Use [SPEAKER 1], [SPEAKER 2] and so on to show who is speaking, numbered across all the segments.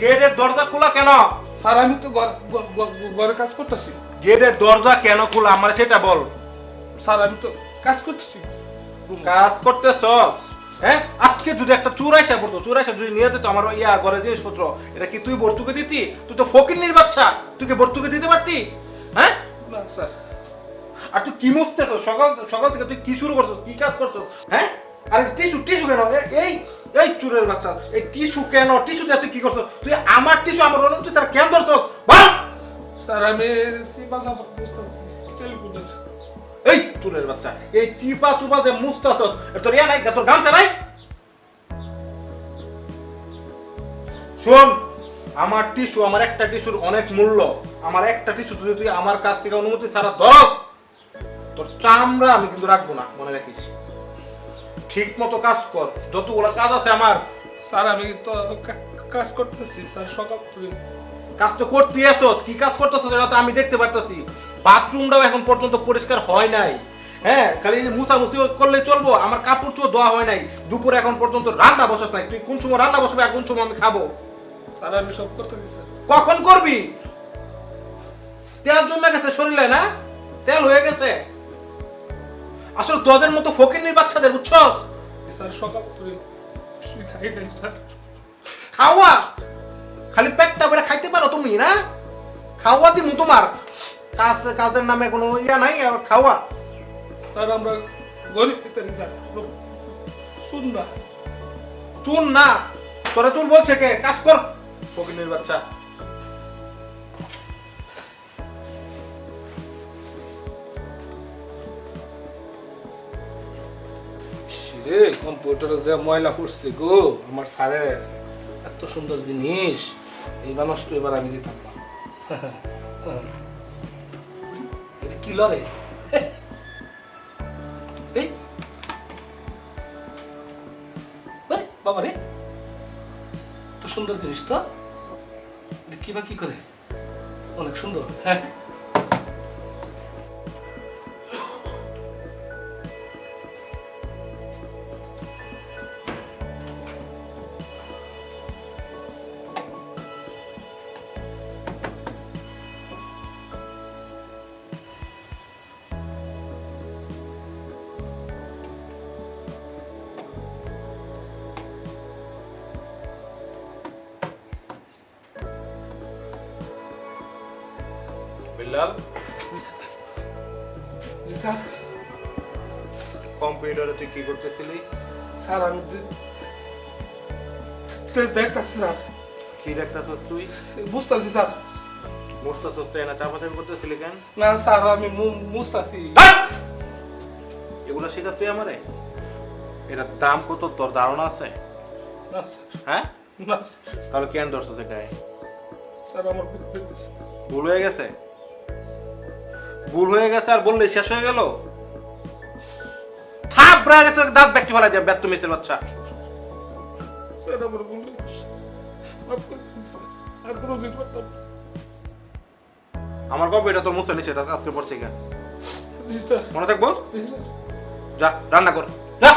[SPEAKER 1] গেটের দরজা খোলা কেন?
[SPEAKER 2] স্যার আমি তো ঘর- কাজ করতেছি।
[SPEAKER 1] গেটের দরজা কেন খোলা? আমার সেটা বল।
[SPEAKER 2] স্যার আমি তো কাজ করতেছি।
[SPEAKER 1] কাজ করতেছস? হ্যাঁ? আজকে যদি একটা চুরাইসা পড়তো চুরাইসা যদি নিয়ে যেত আমার ইয়া ঘরে জিনিসপত্র এটা কি তুই ভর্তুকে দিতি? তুই তো ফকির বাচ্চা তুই কি ভর্তুকে দিতে পারতি? হ্যাঁ?
[SPEAKER 2] স্যার।
[SPEAKER 1] আর তুই কি মুছতেছ সকাল সকাল থেকে তুই কি শুরু করছিস? কি কাজ করছিস? হ্যাঁ? আরে টিস্যু টিস্যু কেন? এই এই চুরের বাচ্চা। এই টিস্যু কেন? টিস্যু দিয়ে তুই কি করছিস? তুই আমার টিস্যু আমার অনুমতি স্যার কেন ধরছিস? বল!
[SPEAKER 2] স্যার আমি সিপা সাপা বুঝতেছি টেলিফোনের
[SPEAKER 1] এই চুরের বাচ্চা এই চিপা চুপা যে মুছতাছস তোর ইয়া নাই? তোর গামছা নাই? শোন আমার টিস্যু আমার একটা টিস্যুর অনেক মূল্য। আমার একটা টিস্যু যদি তুই আমার কাছ থেকে অনুমতি ছাড়া ধর তোর চামড়া আমি কিন্তু রাখব না মনে রাখিস। ঠিক মতো কাজ কর। যতগুলো কাজ আছে আমার।
[SPEAKER 2] স্যার আমি তো কাজ করতেছি স্যার সকাল থেকে।
[SPEAKER 1] কাজ তো করতে আসছস কি কাজ করতেছস এটা তো আমি দেখতে পারতাছি। বাথরুমটাও এখন পর্যন্ত পরিষ্কার হয় নাই। হ্যাঁ খালি মুছামুছি করলে চলবো। আমার কাপড় চোপড় ধোয়া হয় নাই। দুপুরে এখন পর্যন্ত রান্না বসাস নাই। তুই কোন সময় রান্না বসাবে আর কোন সময় আমি খাব?
[SPEAKER 2] স্যার আমি সব করতেছি স্যার।
[SPEAKER 1] কখন করবি? তেল জমে গেছে শরীরে না? তেল হয়ে গেছে? আসলে তোদের মতো ফকির বাচ্চাদের বুঝছস
[SPEAKER 2] স্যার সকাল থেকে কিছুই খাই নাই স্যার।
[SPEAKER 1] খাওয়া? খালি পেটটা করে খাইতে পারো তুমি না? খাওয়া দিমু তোমার। কাজ কাজের নামে কোনো ইয়া নাই আর খাওয়া।
[SPEAKER 2] স্যার আমরা গরিব ভিতরে স্যার শুন না।
[SPEAKER 1] চুন না? তোরা চুল বলছে কে? কাজ কর। ফকিনের বাচ্চা।
[SPEAKER 2] রে কম্পিউটারে যে ময়লা পড়ছে গো? আমার স্যারের এত সুন্দর জিনিস। এইবার নষ্ট, এবার আমি দিতাম না। কি লরে? এই। বাবা রে। এত সুন্দর জিনিস তো। কি বা কি করে? অনেক সুন্দর হ্যাঁ।
[SPEAKER 1] বিল্লাল
[SPEAKER 2] জি স্যার।
[SPEAKER 1] কম্পিউটারে তুই কি করতেছিলি?
[SPEAKER 2] স্যার আমি দেখতাছি স্যার।
[SPEAKER 1] কি দেখতেছস তুই?
[SPEAKER 2] বুঝতেছি স্যার।
[SPEAKER 1] মোস্তাছস তুই না চাপাচাপি করতেছিলি কেন?
[SPEAKER 2] না স্যার আমি মু- মুছতাছি।
[SPEAKER 1] এগুলো শিখাস তুই আমারে? এটার দাম কত? তোর ধারণা আছে?
[SPEAKER 2] না স্যার।
[SPEAKER 1] হ্যাঁ?
[SPEAKER 2] না
[SPEAKER 1] তাহলে কেন ধরছস এটাই
[SPEAKER 2] স্যার আমার ভুল হয়ে গেছে।
[SPEAKER 1] ভুল হয়ে গেছে আর বললে শেষ হয়ে গেল? থাপ ব্রায় এসে দাঁত ব্যক্তি ফেলা যায় ব্যর্থ মেসের বাচ্চা।
[SPEAKER 2] স্যার আমার ভুল। আর কোনো দিন
[SPEAKER 1] গল্প এটা তোর মুছে নিচে আজকে মনে থাকব? যা রান্না কর। যা!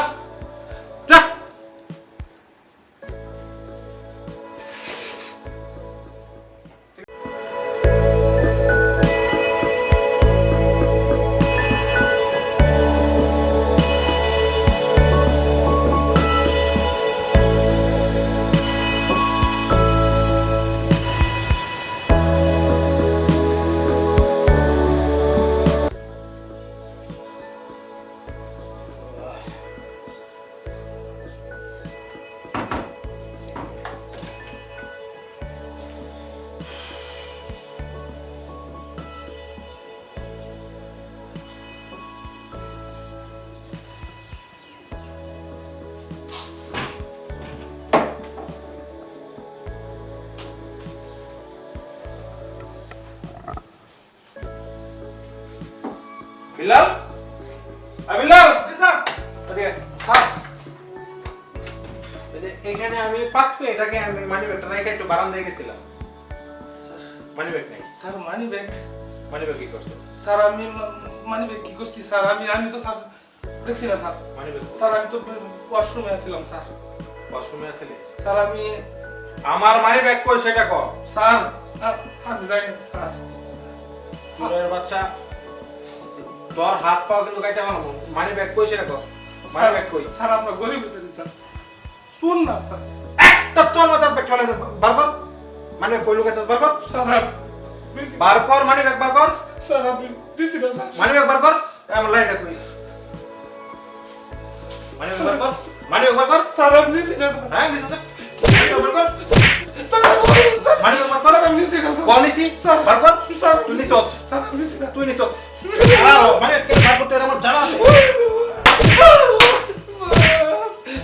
[SPEAKER 1] আই বিলাল জি স্যার ওদিকে
[SPEAKER 2] স্যার
[SPEAKER 1] এখানে আমি পাঁচ পে এটাকে আমি মানি ব্যাগটা রেখে একটু বারান্দায় গেছিলাম। মানি ব্যাগ নেই।
[SPEAKER 2] Sir money bag
[SPEAKER 1] money bag কি করছিস
[SPEAKER 2] স্যার আমি মানি ব্যাগ কি করছি? স্যার আমি আমি তো স্যার দেখছি না স্যার
[SPEAKER 1] মানি ব্যাগ
[SPEAKER 2] স্যার আমি তো ওয়াশরুমে আসছিলাম স্যার
[SPEAKER 1] ওয়াশরুমে আসলে
[SPEAKER 2] স্যার আমি
[SPEAKER 1] আমার মানি ব্যাগ কই সেটা কর
[SPEAKER 2] স্যার আমি জানি স্যার
[SPEAKER 1] চোরের বাচ্চা। তোর হাত পাও কিন্তু কাইটা হলো মানি ব্যাগ কই সেটা কর মানি
[SPEAKER 2] স্যার
[SPEAKER 1] ব্যাগ কই?
[SPEAKER 2] স্যার আমরা গরিব হতে স্যার। শুন না স্যার।
[SPEAKER 1] একটা চল মাথার ব্যাগ ঠলে বার কর। মানি কই লুকাইছিস বার কর।
[SPEAKER 2] স্যার
[SPEAKER 1] বার কর মানি ব্যাগ বার কর।
[SPEAKER 2] স্যার আপনি দিছি না স্যার।
[SPEAKER 1] মানি ব্যাগ বার কর। আমার লাইট কই? মানি ব্যাগ বার কর। মানি ব্যাগ বার কর।
[SPEAKER 2] স্যার আমি দিছি না স্যার।
[SPEAKER 1] হ্যাঁ নিছিস মানি বার কর।
[SPEAKER 2] Sir sir.
[SPEAKER 1] মানি বার কর।
[SPEAKER 2] আমি দিছি না স্যার।
[SPEAKER 1] কম নিছি।
[SPEAKER 2] স্যার
[SPEAKER 1] বার কর।
[SPEAKER 2] স্যার
[SPEAKER 1] তুই নিছিস
[SPEAKER 2] স্যার আমি দিছি না।
[SPEAKER 1] তুই নিছিস আর মানে কে বার করতে আমার জানা আছে।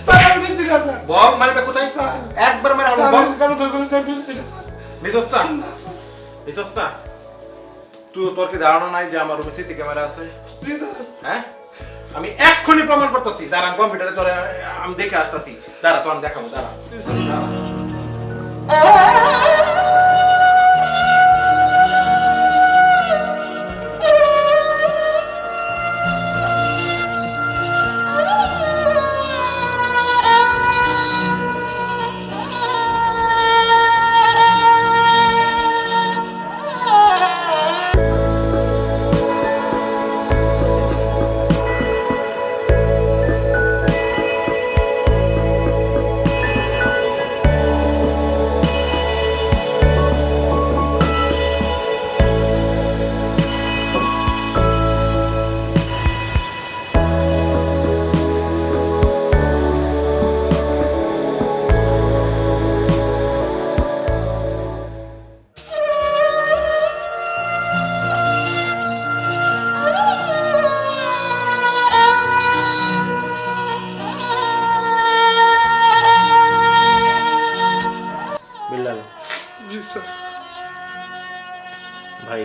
[SPEAKER 2] স্যার আমি দিছি না স্যার।
[SPEAKER 1] বল মানি কোথায়?
[SPEAKER 2] স্যার।
[SPEAKER 1] একবার মেরে
[SPEAKER 2] স্যার
[SPEAKER 1] বল
[SPEAKER 2] কেন ধরে করে স্যার দিছি না স্যার
[SPEAKER 1] নিছিস না
[SPEAKER 2] না, স্যার।
[SPEAKER 1] নিছিস না তুই তোর কি ধারণা নাই যে আমার রুমে সিসি ক্যামেরা আছে? হ্যাঁ? আমি এক্ষুনি প্রমাণ করতেছি। দাঁড়া কম্পিউটারে তোরে আমি দেখে আসতেছি। দাঁড়া তো আমি দেখাবো দাঁড়া।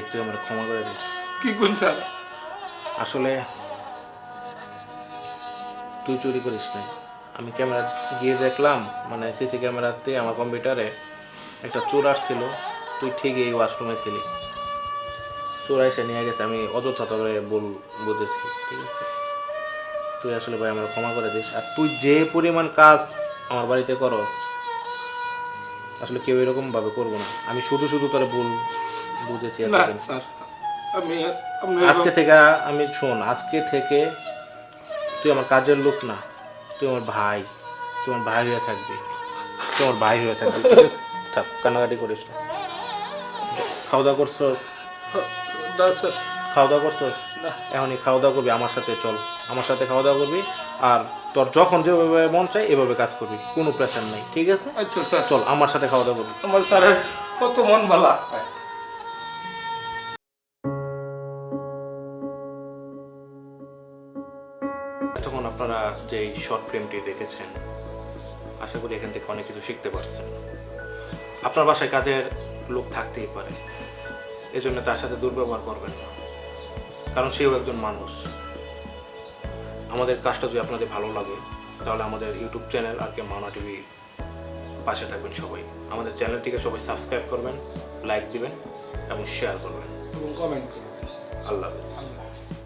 [SPEAKER 1] তুই আমার ক্ষমা করে দিস।
[SPEAKER 2] কি কোন স্যার?
[SPEAKER 1] আসলে তুই চুরি করিস নাই। আমি ক্যামেরা গিয়ে দেখলাম মানে সিসি ক্যামেরাতে আমার কম্পিউটারে একটা চোর আসছিল তুই ঠিকই এই ওয়াশরুমে ছিলি। চোর এসে নিয়ে গেছে আমি অযথা তবে বল বুঝেছি ঠিক আছে? তুই আসলে ভাই আমার ক্ষমা করে দিস আর তুই যে পরিমাণ কাজ আমার বাড়িতে করস আসলে কেউ এরকম ভাবে করব না। আমি শুধু শুধু তোরে ভুল বুঝেছি
[SPEAKER 2] না
[SPEAKER 1] এতদিন।
[SPEAKER 2] স্যার আমি আপনি
[SPEAKER 1] আজকে থেকে আমি শোন আজকে থেকে তুই আমার কাজের লোক না তুই আমার ভাই তুই আমার ভাই হয়ে থাকবি তুই আমার ভাই হয়ে থাকবি ঠিক আছে? থাক কান্নাকাটি করিস না। খাওয়া দাওয়া করছস?
[SPEAKER 2] না স্যার।
[SPEAKER 1] খাওয়া দাওয়া করছস?
[SPEAKER 2] না।
[SPEAKER 1] এখনই খাওয়া দাওয়া করবি আমার সাথে চল আমার সাথে খাওয়া দাওয়া করবি আর তোর যখন যেভাবে মন চাই এভাবে কাজ করবি কোনো প্রেশার নাই ঠিক আছে?
[SPEAKER 2] আচ্ছা স্যার।
[SPEAKER 1] চল আমার সাথে খাওয়া দাওয়া করবি।
[SPEAKER 2] আমার স্যারের কত মন ভালা
[SPEAKER 1] এতক্ষণ আপনারা যে শর্ট ফিল্মটি দেখেছেন আশা করি এখান থেকে অনেক কিছু শিখতে পারছেন। আপনার বাসায় কাজের লোক থাকতেই পারে এজন্য তার সাথে দুর্ব্যবহার করবেন না কারণ সেও একজন মানুষ। আমাদের কাজটা যদি আপনাদের ভালো লাগে তাহলে আমাদের ইউটিউব চ্যানেল আর কে মানা টিভি পাশে থাকবেন সবাই। আমাদের চ্যানেলটিকে সবাই সাবস্ক্রাইব করবেন লাইক দিবেন এবং শেয়ার করবেন।
[SPEAKER 2] এবং কমেন্ট
[SPEAKER 1] হাফেজ।
[SPEAKER 2] আল্লাহ হাফেজ।